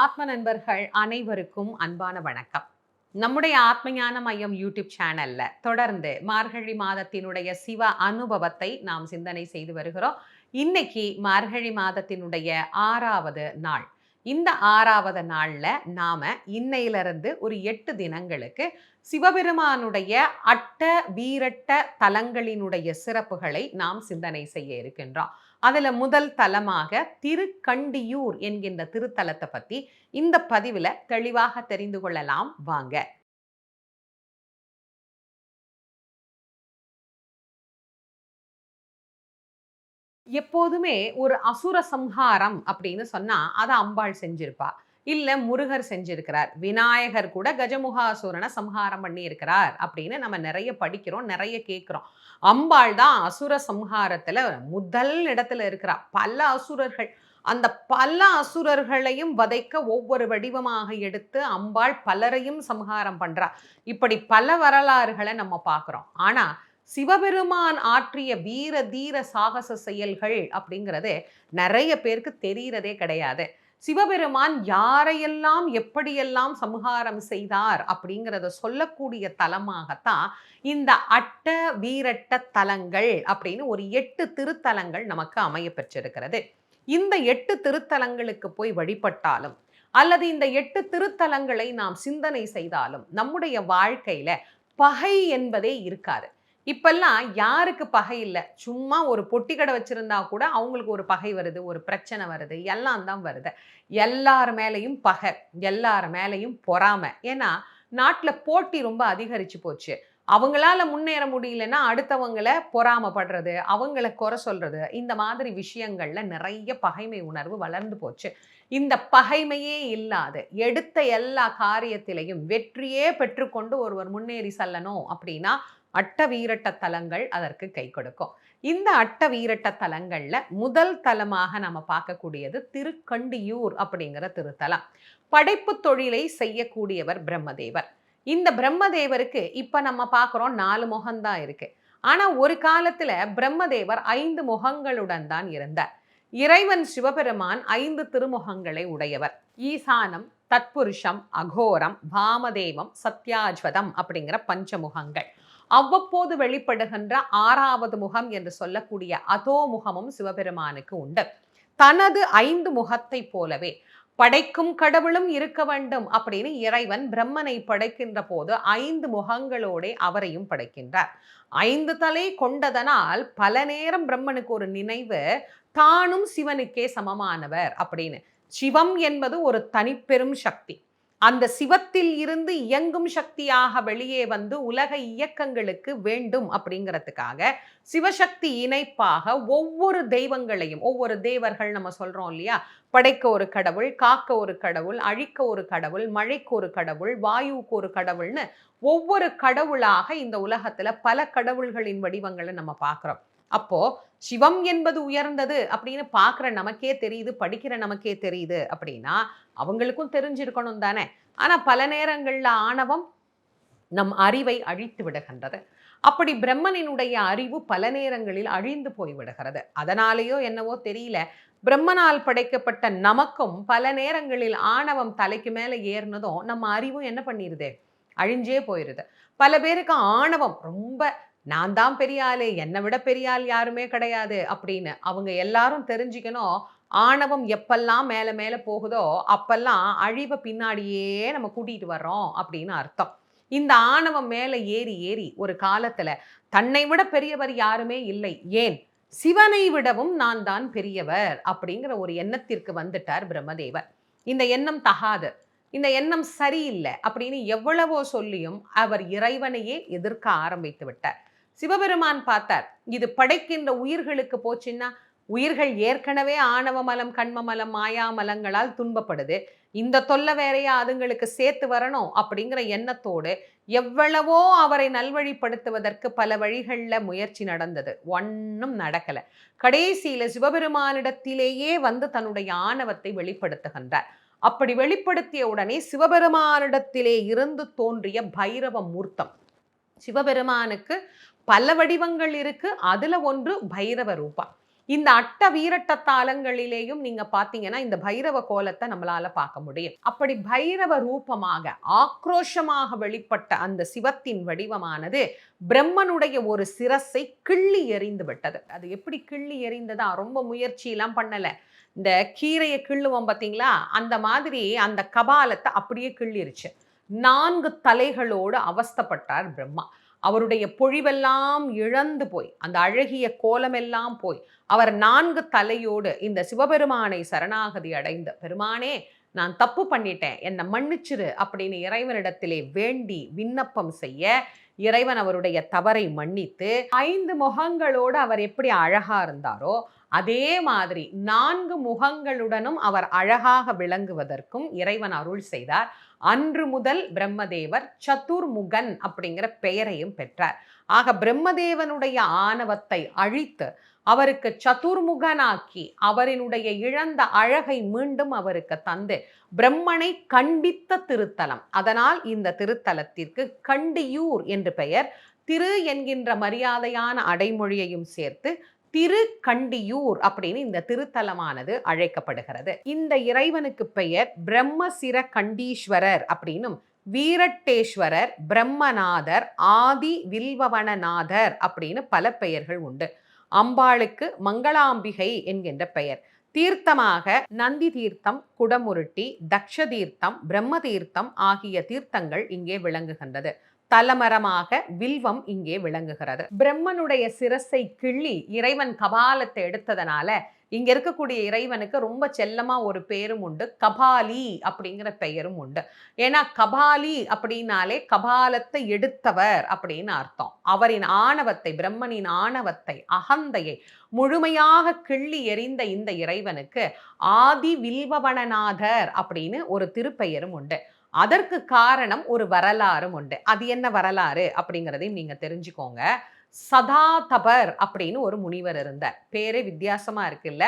ஆத்ம நண்பர்கள் அனைவருக்கும் அன்பான வணக்கம். நம்முடைய ஆத்மஞான மையம் யூடியூப் சேனல்ல தொடர்ந்து மார்கழி மாதத்தினுடைய சிவ அனுபவத்தை நாம் சிந்தனை செய்து வருகிறோம். இன்னைக்கு மார்கழி மாதத்தினுடைய ஆறாவது நாள். இந்த ஆறாவது நாளில் நாம் இன்னையிலிருந்து ஒரு எட்டு தினங்களுக்கு சிவபெருமானுடைய அட்ட வீரட்ட தலங்களினுடைய சிறப்புகளை நாம் சிந்தனை செய்ய இருக்கின்றோம். அதில் முதல் தலமாக திருக்கண்டியூர் என்கின்ற திருத்தலத்தை பற்றி இந்த பதிவில் தெளிவாக தெரிந்து கொள்ளலாம். வாங்க. எப்போதுமே ஒரு அசுர சம்ஹாரம் அப்படின்னு சொன்னால் அதை அம்பாள் செஞ்சிருப்பா. இல்லை முருகர் செஞ்சிருக்கிறார். விநாயகர் கூட கஜமுகாசுரனை சம்ஹாரம் பண்ணியிருக்கிறார் அப்படின்னு நம்ம நிறைய படிக்கிறோம் நிறைய கேட்குறோம் அம்பாள் தான் அசுர சம்ஹாரத்தில் முதல் இடத்துல இருக்கிறா. பல அசுரர்கள். அந்த பல அசுரர்களையும் வதைக்க ஒவ்வொரு வடிவமாக எடுத்து அம்பாள் பலரையும் சம்ஹாரம் பண்ணுறா இப்படி பல வரலாறுகளை நம்ம பார்க்குறோம் ஆனால் சிவபெருமான் ஆற்றிய வீர தீர சாகச செயல்கள் அப்படிங்கிறது நிறைய பேருக்கு தெரிகிறதே கிடையாது. சிவபெருமான் யாரையெல்லாம் எப்படியெல்லாம் சம்ஹாரம் செய்தார் அப்படிங்கிறத சொல்லக்கூடிய தலமாகத்தான் இந்த அட்ட வீரட்ட தலங்கள் அப்படின்னு ஒரு எட்டு திருத்தலங்கள் நமக்கு அமைய பெற்றிருக்கிறது. இந்த எட்டு திருத்தலங்களுக்கு போய் வழிபட்டாலும் அல்லது இந்த எட்டு திருத்தலங்களை நாம் சிந்தனை செய்தாலும் நம்முடைய வாழ்க்கையில பகை என்பதே இருக்காது. இப்பெல்லாம் யாருக்கு பகை இல்லை? சும்மா ஒரு பொட்டி கடை வச்சுருந்தா கூட அவங்களுக்கு ஒரு பகை வருது ஒரு பிரச்சனை வருது எல்லாம் தான் வருது. எல்லார் மேலேயும் பகை எல்லார் மேலேயும் பொறாமை. ஏன்னா நாட்டில் போட்டி ரொம்ப அதிகரிச்சு போச்சு. அவங்களால முன்னேற முடியலன்னா அடுத்தவங்களை பொறாமப்படுறது அவங்கள குறை சொல்றது இந்த மாதிரி விஷயங்கள்ல நிறைய பகைமை உணர்வு வளர்ந்து போச்சு. இந்த பகைமையே இல்லாது எடுத்த எல்லா காரியத்திலையும் வெற்றியே பெற்றுக்கொண்டு ஒருவர் முன்னேறி செல்லணும் அப்படின்னா அட்ட வீரட்ட தலங்கள் அதற்கு கை கொடுக்கும். இந்த அட்ட வீரட்ட தலங்கள்ல முதல் தலமாக நம்ம பார்க்கக்கூடியது திருக்கண்டியூர் அப்படிங்கிற திருத்தலம். படைப்பு தொழிலை செய்யக்கூடியவர் பிரம்மதேவர். இந்த பிரம்மதேவருக்கு இப்ப நம்ம பார்க்குறோம் நாலு முகம்தான் இருக்கு. ஆனா ஒரு காலத்துல பிரம்மதேவர் ஐந்து முகங்களுடன் தான் இருந்தார். இறைவன் சிவபெருமான் ஐந்து திருமுகங்களை உடையவர். ஈசானம் தத்புருஷம் அகோரம் வாமதேவம் சத்யாஜ்வதம் அப்படிங்கிற பஞ்சமுகங்கள். அவ்வப்போது வெளிப்படுகின்ற ஆறாவது முகம் என்று சொல்லக்கூடிய அதோ முகமும் சிவபெருமானுக்கு உண்டு. தனது ஐந்து முகத்தை போலவே படைக்கும் கடவுளும் இருக்க வேண்டும் அப்படின்னு இறைவன் பிரம்மனை படைக்கின்ற போது ஐந்து முகங்களோட அவரையும் படைக்கின்றார். ஐந்து தலை கொண்டதனால் பல நேரம் பிரம்மனுக்கு ஒரு நினைவு தானும் சிவனுக்கே சமமானவர் அப்படின்னு. சிவம் என்பது ஒரு தனிப்பெரும் சக்தி. அந்த சிவத்தில் இருந்து இயங்கும் சக்தியாக வெளியே வந்து உலக இயக்கங்களுக்கு வேண்டும் அப்படிங்கிறதுக்காக சிவசக்தி இணைப்பாக ஒவ்வொரு தெய்வங்களையும் ஒவ்வொரு தேவர்கள் நம்ம சொல்றோம் இல்லையா? படைக்க ஒரு கடவுள் காக்க ஒரு கடவுள் அழிக்க ஒரு கடவுள் மழைக்கு ஒரு கடவுள் வாயுவுக்கு ஒரு கடவுள்னு ஒவ்வொரு கடவுளாக இந்த உலகத்துல பல கடவுள்களின் வடிவங்களை நம்ம பார்க்குறோம். அப்போ சிவம் என்பது உயர்ந்தது அப்படின்னு பார்க்குற நமக்கே தெரியுது படிக்கிற நமக்கே தெரியுது அப்படின்னா அவங்களுக்கும் தெரிஞ்சிருக்கணும் தானே. ஆனால் பல நேரங்களில் ஆணவம் நம் அறிவை அழித்து விடுகின்றது. அப்படி பிரம்மனினுடைய அறிவு பல நேரங்களில் அழிந்து போய் விடுகிறது. அதனாலேயோ என்னவோ தெரியல. பிரம்மனால் படைக்கப்பட்ட நமக்கும் பல நேரங்களில் ஆணவம் தலைக்கு மேலே ஏறினதும் நம்ம அறிவும் என்ன பண்ணிடுது அழிஞ்சே போயிடுது பல பேருக்கு ஆணவம் ரொம்ப நான் தான் பெரிய ஆளு என்னை விட பெரிய ஆள் யாருமே கிடையாது அப்படின்னு அவங்க எல்லாரும் தெரிஞ்சுக்கணும். ஆணவம் எப்பெல்லாம் மேலே மேலே போகுதோ அப்பெல்லாம் அழிவை பின்னாடியே நம்ம கூட்டிகிட்டு வர்றோம் அப்படின்னு அர்த்தம். இந்த ஆணவம் மேலே ஏறி ஏறி ஒரு காலத்தில் தன்னை விட பெரியவர் யாருமே இல்லை. ஏன்? சிவனை விடவும் நான் தான் பெரியவர் அப்படிங்கிற ஒரு எண்ணத்திற்கு வந்துட்டார் பிரம்மதேவர். இந்த எண்ணம் தகாது. இந்த எண்ணம் சரியில்லை அப்படின்னு எவ்வளவோ சொல்லியும் அவர் இறைவனையே எதிர்க்க ஆரம்பித்து விட்டார். சிவபெருமான் பார்த்தார். இது படைக்கின்ற உயிர்களுக்கு போச்சுன்னா உயிர்கள் ஏற்கனவே ஆணவ மலம் கண்ம மலம் மாயாமலங்களால் துன்பப்படுது. இந்த தொல்லை வேறையா அதுங்களுக்கு சேர்த்து வரணும் அப்படிங்கிற எண்ணத்தோடு எவ்வளவோ அவரை நல்வழிப்படுத்துவதற்கு பல வழிகளில் முயற்சி நடந்தது. ஒன்றும் நடக்கலை. கடைசியில் சிவபெருமானிடத்திலேயே வந்து தன்னுடைய ஆணவத்தை வெளிப்படுத்துகின்றார். அப்படி வெளிப்படுத்திய உடனே சிவபெருமானிடத்திலே இருந்து தோன்றிய பைரவ மூர்த்தம். சிவபெருமானுக்கு பல வடிவங்கள் இருக்கு. அதுல ஒன்று பைரவ ரூபா. இந்த அட்ட வீரட்ட தாளங்களிலேயும் நீங்க பாத்தீங்கன்னா இந்த பைரவ கோலத்தை நம்மளால பார்க்க முடியும். அப்படி பைரவ ரூபமாக ஆக்ரோஷமாக வெளிப்பட்ட அந்த சிவத்தின் வடிவமானது பிரம்மனுடைய ஒரு சிரஸை கிள்ளி எறிந்து விட்டது. அது எப்படி கிள்ளி எறிந்ததா? ரொம்ப முயற்சியெல்லாம் பண்ணல. இந்த கீரையை கிள்ளுவோம் பார்த்தீங்களா அந்த மாதிரி அந்த கபாலத்தை அப்படியே கிள்ளிருச்சு. நான்கு தலைகளோடு அவஸ்தப்பட்டார் பிரம்மா. அவருடைய பொழிவெல்லாம் இழந்து போய் அந்த அழகிய கோலமெல்லாம் போய் அவர் நான்கு தலையோடு இந்த சிவபெருமானை சரணாகதி அடைந்த பெருமானே நான் தப்பு பண்ணிட்டேன் என்னை மன்னிச்சிரு அப்படின்னு இறைவனிடத்திலே வேண்டி விண்ணப்பம் செய்ய இறைவன் அவருடைய தவறை மன்னித்து ஐந்து முகங்களோடு அவர் எப்படி அழகா இருந்தாரோ அதே மாதிரி நான்கு முகங்களுடனும் அவர் அழகாக விளங்குவதற்கும் இறைவன் அருள் செய்தார். அன்று முதல் பிரம்மதேவர் சதுர்முகன் அப்படிங்கிற பெயரையும் பெற்றார். ஆக பிரம்மதேவனுடைய ஆணவத்தை அழித்து அவருக்கு சதுர்முகனாக்கி அவரினுடைய இழந்த அழகை மீண்டும் அவருக்கு தந்து பிரம்மனை கண்டித்த திருத்தலம். அதனால் இந்த திருத்தலத்திற்கு கண்டியூர் என்று பெயர். திரு என்கின்ற மரியாதையான அடைமொழியையும் சேர்த்து திருக்கண்டியூர் அப்படின்னு இந்த திருத்தலமானது அழைக்கப்படுகிறது. இந்த இறைவனுக்கு பெயர் பிரம்மசிர கண்டீஸ்வரர் அப்படின்னும் வீரட்டேஸ்வரர் பிரம்மநாதர் ஆதி வில்வவனநாதர் அப்படின்னு பல பெயர்கள் உண்டு. அம்பாளுக்கு மங்களாம்பிகை என்கின்ற பெயர். தீர்த்தமாக நந்தி தீர்த்தம் குடமுருட்டி தக்ஷ தீர்த்தம் பிரம்ம தீர்த்தம் ஆகிய தீர்த்தங்கள் இங்கே விளங்குகின்றது. தலமரமாக வில்வம் இங்கே விளங்குகிறது. பிரம்மனுடைய சிரசை கிள்ளி இறைவன் கபாலத்தை எடுத்ததனால இங்க இருக்கக்கூடிய இறைவனுக்கு ரொம்ப செல்லமா ஒரு பேரும் உண்டு. கபாலி அப்படிங்கிற பெயரும் உண்டு. ஏன்னா கபாலி அப்படின்னாலே கபாலத்தை எடுத்தவர் அப்படின்னு அர்த்தம். அவரின் ஆணவத்தை பிரம்மனின் ஆணவத்தை அகந்தையை முழுமையாக கிள்ளி எறிந்த இந்த இறைவனுக்கு ஆதி வில்வவனநாதர் அப்படின்னு ஒரு திருப்பெயரும் உண்டு. அதற்கு காரணம் ஒரு வரலாறும் உண்டு. அது என்ன வரலாறு அப்படிங்கிறதையும் நீங்கள் தெரிஞ்சுக்கோங்க. சதாதபர் அப்படின்னு ஒரு முனிவர் இருந்தார். பேரே வித்தியாசமா இருக்குல்ல.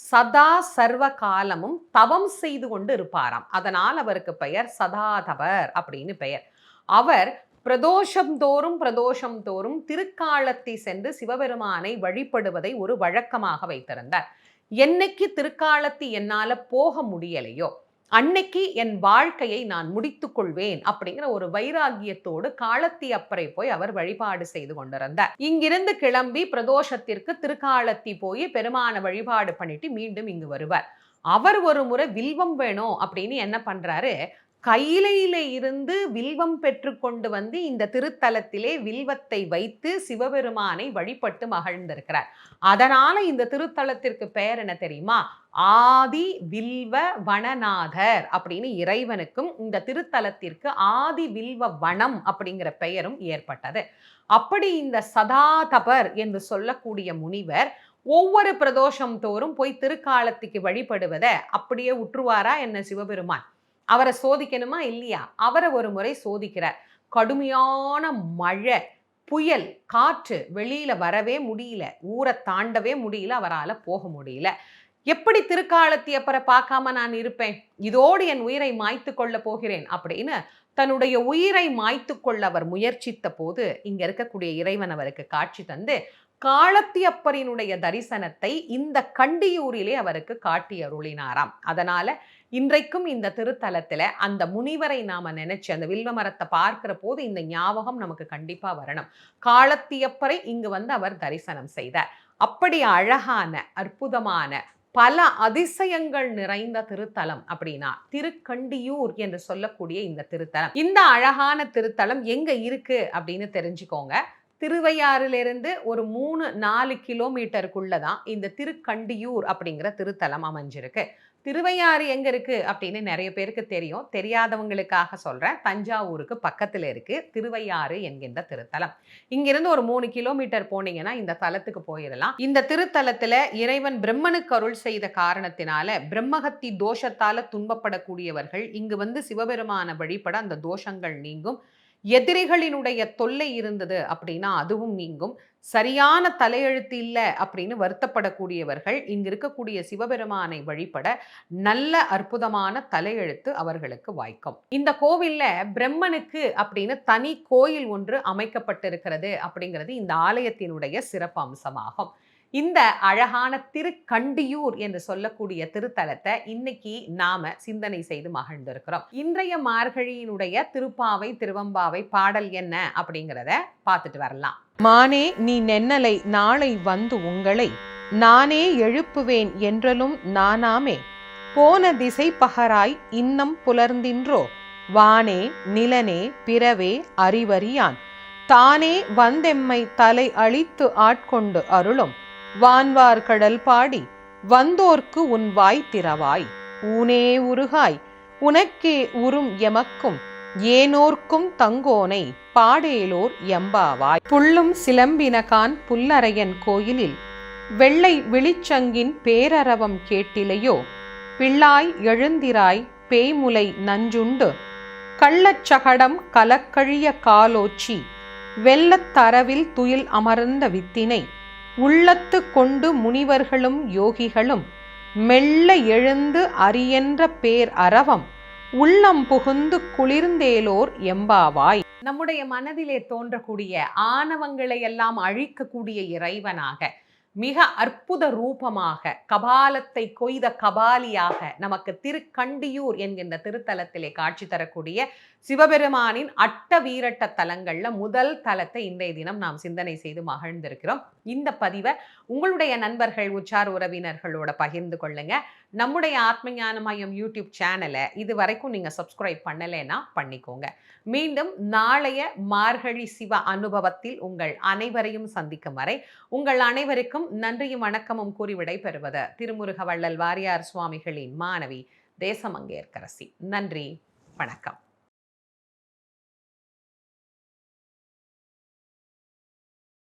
சதா சர்வ காலமும் தவம் செய்து கொண்டு இருப்பாராம். அதனால் அவருக்கு பெயர் சதாதபர் அப்படின்னு பெயர். அவர் பிரதோஷம் தோறும் பிரதோஷம் தோறும் திருக்காலத்தை சென்று சிவபெருமானை வழிபடுவதை ஒரு வழக்கமாக வைத்திருந்தார். என்னைக்கு திருக்காலத்தி என்னால் போக முடியலையோ அன்னைக்கு என் வாழ்க்கையை நான் முடித்துக் கொள்வேன் அப்படிங்கிற ஒரு வைராகியத்தோடு காலத்தி அப்பரை போய் அவர் வழிபாடு செய்து கொண்டிருந்தார். இங்கிருந்து கிளம்பி பிரதோஷத்திற்கு திருக்காலத்தி போய் பெருமான வழிபாடு பண்ணிட்டு மீண்டும் இங்கு வருவார். அவர் ஒரு முறை வில்வம் வேணும் அப்படின்னு என்ன பண்றாரு? கையிலையில இருந்து வில்வம் பெற்று கொண்டு வந்து இந்த திருத்தலத்திலே வில்வத்தை வைத்து சிவபெருமானை வழிபட்டு மகிழ்ந்திருக்கிறார். அதனால இந்த திருத்தலத்திற்கு பெயர் என்ன தெரியுமா? ஆதி வில்வ வனநாதர் அப்படின்னு இறைவனுக்கும் இந்த திருத்தலத்திற்கு ஆதி வில்வ வனம் அப்படிங்கிற பெயரும் ஏற்பட்டது. அப்படி இந்த சதாதபர் என்று சொல்லக்கூடிய முனிவர் ஒவ்வொரு பிரதோஷம் தோறும் போய் திருக்காலத்துக்கு வழிபடுவதை அப்படியே உற்றுவாரா என்ன சிவபெருமான்? அவரை சோதிக்கணுமா? இல்லையா? அவரை ஒரு முறை சோதிக்கிறார். கடுமையான மழை புயல் காற்று வெளியில் வரவே முடியல. ஊரை தாண்டவே முடியல. அவரால் போக முடியல. எப்படி திருக்காலத்தியப்பரை பார்க்காம நான் இருப்பேன்? இதோடு என் உயிரை மாய்த்து கொள்ள போகிறேன் அப்படின்னு தன்னுடைய உயிரை மாய்த்து கொள்ள அவர் முயற்சித்த போது இங்க இருக்கக்கூடிய இறைவன் அவருக்கு காட்சி தந்து காலத்தியப்பரினுடைய தரிசனத்தை இந்த கண்டியூரிலே அவருக்கு காட்டி அருளினாராம் அதனால இன்றைக்கும் இந்த திருத்தலத்துல அந்த முனிவரை நாம நினைச்சு அந்த வில்வ மரத்தை பார்க்கிற போது இந்த ஞாபகம் நமக்கு கண்டிப்பா வரணும். காலத்தியப்பரை இங்கு வந்து அவர் தரிசனம் செய்தார். அப்படி அழகான அற்புதமான பல அதிசயங்கள் நிறைந்த திருத்தலம் அப்படின்னா திருக்கண்டியூர் என்று சொல்லக்கூடிய இந்த திருத்தலம். இந்த அழகான திருத்தலம் எங்க இருக்கு அப்படின்னு தெரிஞ்சுக்கோங்க. திருவையாறிலிருந்து ஒரு மூணு நாலு கிலோமீட்டருக்குள்ள தான் இந்த திருக்கண்டியூர் அப்படிங்கிற திருத்தலம் அமைஞ்சிருக்கு. திருவையாறு எங்க இருக்கு? அப்படின்னு நிறைய பேருக்கு தெரியும். தெரியாதவங்களுக்காக சொல்றேன். தஞ்சாவூருக்கு பக்கத்துல இருக்கு. திருவையாறு என்கின்ற திருத்தலம். இங்கிருந்து ஒரு மூணு கிலோமீட்டர் போனீங்கன்னா இந்த தலத்துக்கு போயிடலாம் இந்த திருத்தலத்துல இறைவன் பிரம்மனுக்கு அருள் செய்த காரணத்தினால பிரம்மகத்தி தோஷத்தால துன்பப்படக்கூடியவர்கள் இங்கு வந்து சிவபெருமான வழிபட அந்த தோஷங்கள் நீங்கும். எதிரிகளினுடைய தொல்லை இருந்தது அப்படின்னா அதுவும் நீங்கும். சரியான தலையெழுத்து இல்லை அப்படின்னு வருத்தப்படக்கூடியவர்கள் இங்கு இருக்கக்கூடிய சிவபெருமானை வழிபட நல்ல அற்புதமான தலையெழுத்து அவர்களுக்கு வாய்க்கும். இந்த கோவில்ல பிரம்மனுக்கு அப்படின்னு தனி கோயில் ஒன்று அமைக்கப்பட்டிருக்கிறது அப்படிங்கிறது இந்த ஆலயத்தினுடைய சிறப்பு அம்சமாகும் இந்த அழகான திருக்கண்டியூர் என்று சொல்லக்கூடிய திருத்தலத்தை இன்னைக்கு நாம சிந்தனை செய்து மகிழ்ந்திருக்கிறோம். இன்றைய மார்கழியினுடைய திருப்பாவை திருவம்பாவை பாடல் என்ன அப்படிங்கிறத பார்த்துட்டு வரலாம். மானே நீ நென்னலை நாளை வந்து உங்களை. நானே எழுப்புவேன் என்றலும் நானாமே. போன திசை பகராய் இன்னம் புலர்ந்தின்றோ. வானே நிலனே பிறவே அறிவறியான். தானே வந்தெம்மை தலை அழித்து ஆட்கொண்டு அருளும். வான்வார் கடல் பாடி வந்தோர்க்கு உன் வாய் திறவாய். ஊனே உருகாய் உனக்கே உறும் எமக்கும் ஏனோர்க்கும் தங்கோனை பாடேலோர் எம்பாவாய். புள்ளும் சிலம்பினகான் புல்லரையன் கோயிலில் வெள்ளை விழிச்சங்கின் பேரரவம் கேட்டிலையோ பிள்ளாய் எழுந்திராய் பேய்முலை நஞ்சுண்டு. கள்ளச்சகடம் கலக்கழிய காலோச்சி வெள்ளத் தரவில் துயில் அமர்ந்த வித்தினை உள்ளத்து கொண்டு முனிவர்களும் யோகிகளும் மெல்ல எழுந்து அரியென்ற பேர் அரவம் உள்ளம் புகுந்து குளிர்ந்தேலோர் எம்பாவாய். நம்முடைய மனதிலே தோன்றக்கூடிய ஆணவங்களை எல்லாம் அழிக்கக்கூடிய இறைவனாக மிக அற்புத ரூபமாக கபாலத்தை கொய்த கபாலியாக நமக்கு திருக்கண்டியூர் என்கின்ற திருத்தலத்திலே காட்சி தரக்கூடிய சிவபெருமானின் அட்ட வீரட்ட தலங்கள்ல முதல் தலத்தை இன்றைய தினம் நாம் சிந்தனை செய்து மகிழ்ந்திருக்கிறோம். இந்த பதிவை உங்களுடைய நண்பர்கள் உச்சார் உறவினர்களோட பகிர்ந்து கொள்ளுங்க. நம்முடைய ஆத்ம ஞான மையம் யூடியூப் சேனலை இது வரைக்கும் நீங்கள் சப்ஸ்கிரைப் பண்ணலைன்னா பண்ணிக்கோங்க. மீண்டும் நாளைய மார்கழி சிவ அனுபவத்தில் உங்கள் அனைவரையும் சந்திக்கும் வரை உங்கள் அனைவருக்கும் நன்றியும் வணக்கமும் கூறி விடைபெறுவது திருமுருக வள்ளல் வாரியார் சுவாமிகளின் மாணவி தேசமங்கேற்கரசி. நன்றி வணக்கம்.